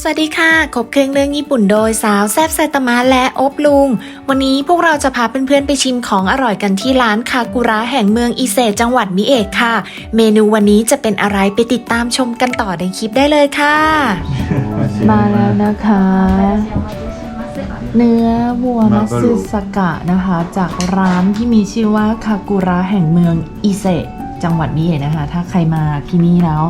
สวัสดีค่ะคบเครื่องเรื่องญี่ปุ่นโดยสาวแซบไซตามะและอบลุง วันนี้พวกเราจะพาเพื่อนๆไปชิมของอร่อยกันที่ร้านคากุระแห่งเมืองอิเซจังหวัดมิเอะค่ะ เมนูวันนี้จะเป็นอะไรไปติดตามชมกันต่อในคลิปได้เลยค่ะ มาแล้วนะคะ เนื้อวัวมัตสึสกะนะคะ จากร้านที่มีชื่อว่าคากุระแห่งเมืองอิเซจังหวัดมิเอะนะคะ ถ้าใครมาที่นี่แล้ว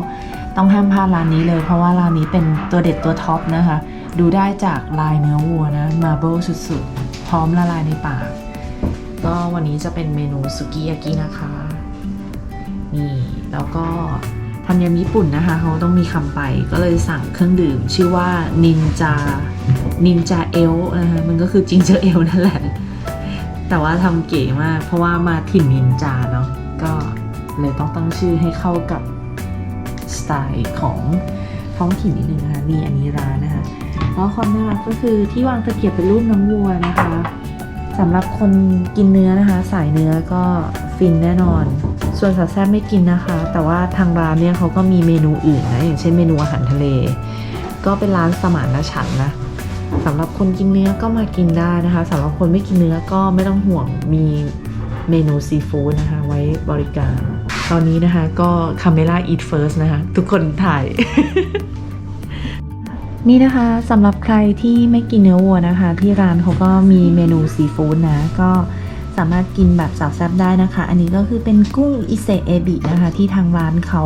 ต้องห้ามพลาดร้านนี้เลย เพราะว่าร้านนี้เป็นตัวเด็ดตัวท็อปนะคะ ดูได้จากลายเนื้อวัวนะมาเบิลสุดๆ พร้อมละลายในปาก ก็วันนี้จะเป็นเมนูสุกิยากินะคะ นี่แล้วก็ทำยำญี่ปุ่นนะคะเขาต้องมีคำไปก็เลยสั่งเครื่องดื่ม ชื่อว่านินจานินจาเอลนะคะมันก็คือจิงเจอร์เอลนั่นแหละ แต่ว่าทำเก๋มาก เพราะว่ามาถิ่นนินจาเนาะก็เลยต้องตั้งชื่อให้เข้ากับ สไตล์ของท้องถิ่นนิดนึงนะคะนี่อันนี้ร้านนะคะแล้วความน่ารักก็คือที่วางตะเกียบเป็นรูปน้องวัวนะคะสำหรับคนกินเนื้อนะคะ สายเนื้อก็ฟินแน่นอน ส่วนสาวแซ่บไม่กินนะคะ แต่ว่าทางร้านเนี่ยเขาก็มีเมนูอื่นนะอย่างเช่นเมนูอาหารทะเล ก็เป็นร้านสมานฉันนะสำหรับคนกินเนื้อก็มากินได้นะคะสำหรับคนไม่กินเนื้อก็ไม่ต้องห่วงมีเมนูซีฟู้ดนะคะ ไว้บริการ ตอนนี้นะคะก็ Camera Eat First นะคะ ทุกคนถ่าย นี่นะคะสำหรับใครที่ไม่กินเนื้อวัวนะคะ ที่ร้านเขาก็มีเมนูซีฟู้ดนะ ก็สามารถกินแบบสาวแซ่บได้นะคะ อันนี้ก็คือเป็นกุ้งอิเซเอบินะคะ ที่ทางร้านเขา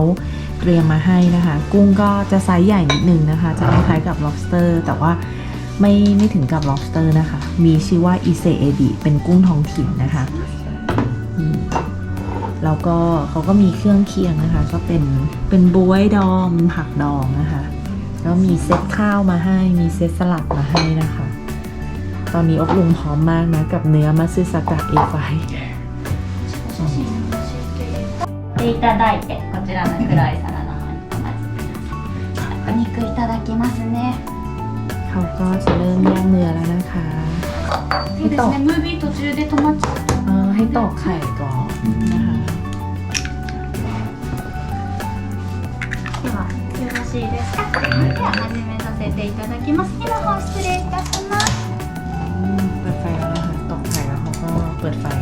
เตรียมมาให้นะคะ กุ้งก็จะไซส์ใหญ่นิดนึงนะคะ จะคล้ายๆกับ lobster แต่ว่าไม่ไม่ถึงกับ lobster นะคะ มีชื่อว่าอิเซเอบิเป็นกุ้งท้องถิ่นนะคะ แล้วก็เขาก็มีเครื่องเคียงนะคะ ก็เป็นเป็นบวยดองเป็นผักดองนะคะ แล้วมีเซตข้าวมาให้ มีเซตสลัดมาให้นะคะ ตอนนี้อบลุงพร้อมมากนะ กับเนื้อมัตสึสกะเอไฟ ていただいてこちらの黒い皿の方にお待ちくださいお肉いただきますね เขาก็จะเริ่มย่างเนื้อแล้วนะคะ そうですねムービー途中で止まっちゃった เออให้ตอกไข่ก่อนนะคะ ではよろしいですかでは始めさせていただきます火の方失礼いたします อืมเปิดไฟแล้วนะคะตอกไข่แล้วเขาก็เปิดไฟ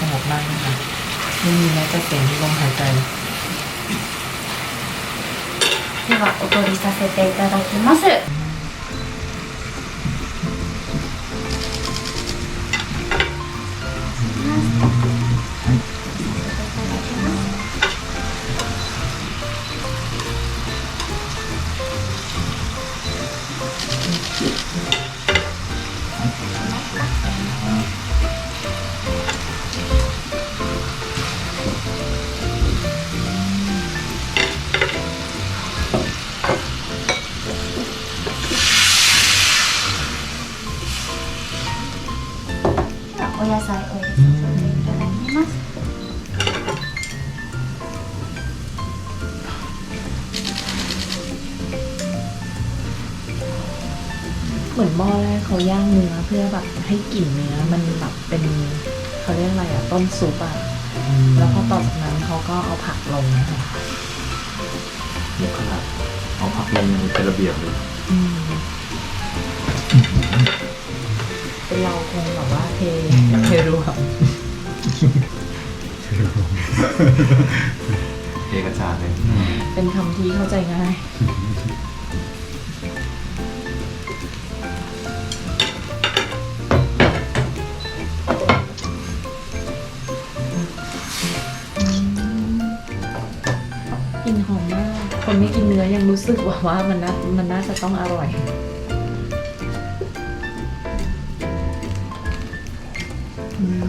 สงบมากนะคะไม่มีแม้แต่เสียงลมหายใจ ではお取りさせていただきます お野菜お入れさせていただきます เหมือนหม้อแรกเขาย่างเนื้อเพื่อแบบให้กลิ่นเนื้อมันแบบเป็นเขาเรียกอะไรอะต้มซุปอะแล้วพอต่อจากนั้นเขาก็เอาผักลงนะคะ นี่ขนาดเอาผักลงยังเป็นระเบียบเลย อ อืม เป็นเราคงแบบว่าเทเทรวมเอกสารเลยเป็นคำที่เข้าใจง่ายกลิ่นหอมมาก คนไม่กินเนื้อยังรู้สึกว่าว่ามันน่ามันน่าจะต้องอร่อย คื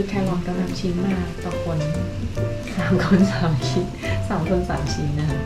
อแครอทกำลังชิ้นมาต่อคนสามคนสามชิ้นสามคนสามชิ้นนะคะ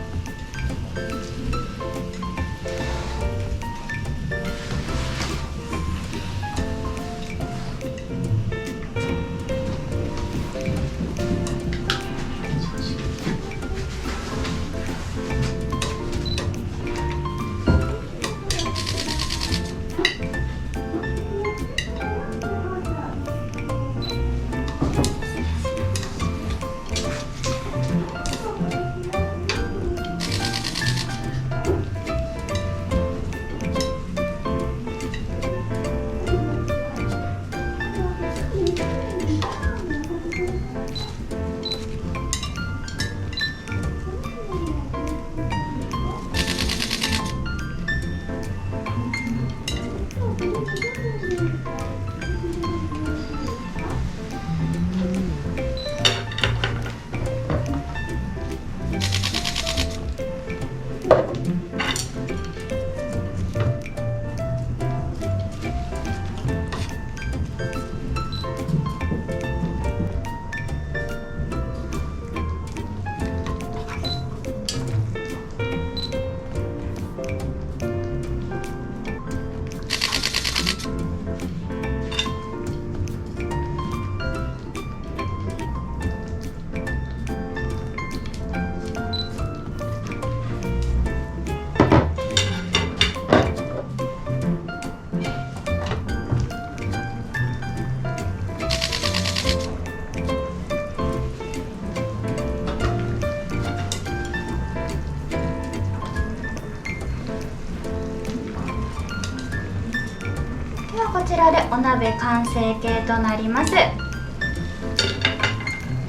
ちらでお鍋完成形となりますでは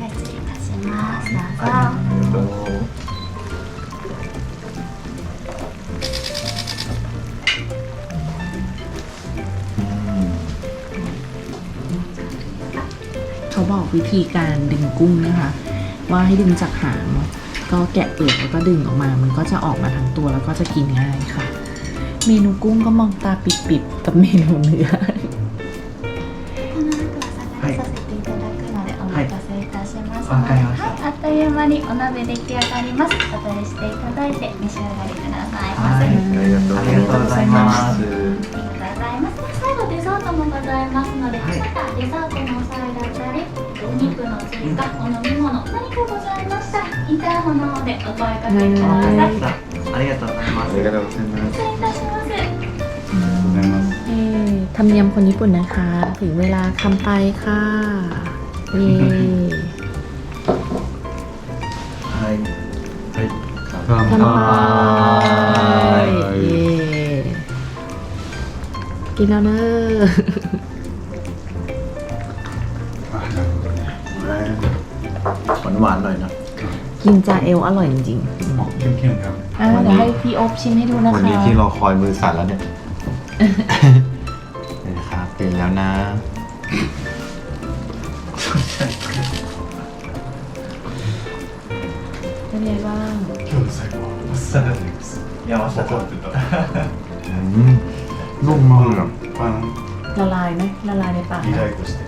失礼いたしますどうぞ、 เขาบอกวิธีการดึงกุ้งนะคะ ว่าให้ดึงจากหางเนาะก็แกะเปลือกแล้วก็ดึงออกมา มันก็จะออกมาทั้งตัวแล้วก็จะกินง่ายค่ะ เมนูกุ้งก็มองตาปิดๆกับเมนูเนื้อ お鍋出来上がります。お取りしていただいて召し上がりくださいませ、はい、ありがとうございます。ございます。最後デザートもございますので、はい、またデザートの際だったりお肉の追加、お飲み物何かございましたインターホンの方でお声かけください、ありがとうございます。ありがとうございます。失礼いたします。ธรเนียมคนญี่ปุ่นนะคะ ถึงเวลาคำไปค่ะเย คำไปเย่กินแล้วเนอะหวานหวานๆหน่อยนะกินจาเอลอร่อยจริงเข้มๆครับๆอะเดี๋ยวให้พี่อบชิมให้ดูนะคะวันนี้ที่รอคอยมือสั่นแล้วเนี่ย いや、まさ怒ってた อืมนุ่มมากอะ パン ละลายไหมละลายในปาก リライトして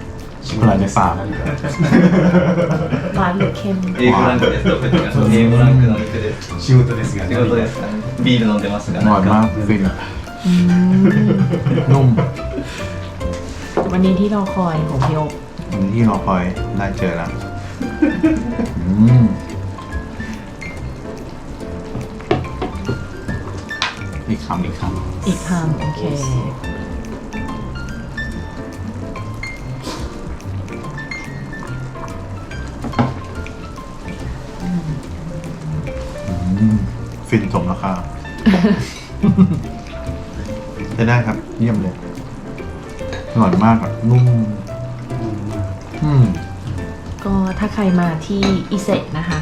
ละลายในปาก 何か หวานหรือเค็ม A ランクです。どこ行ってます A ランクの肉です。仕事ですが仕事ですかビール飲んでますが。 อร่อยมากฟินอะ อืม นุ่ม วันนี้ที่รอคอยของพี่อบ วันนี้ที่รอคอยได้เจอแล้วอืม คำอีกคอีกคำโอเคำอืมฟินสมราคาได้ได้ครับ เยี่ยมเลยอร่อยมากอะนุ่ม อืม ก็ถ้าใครมาที่อิเซะนะคะ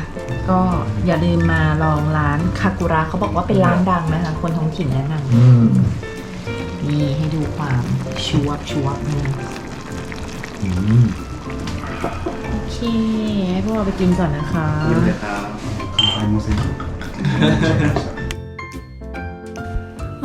ก็อย่าลืมมาลองร้านคากุระเขาบอกว่าเป็นร้านดังนะคะ คนท้องถิ่นแนะน อืม ำนี่ให้ดูความชวบชวบนี่ อืม โอเคให้พวกเราไปกินก่อนนะคะ いいですか乾杯もせず。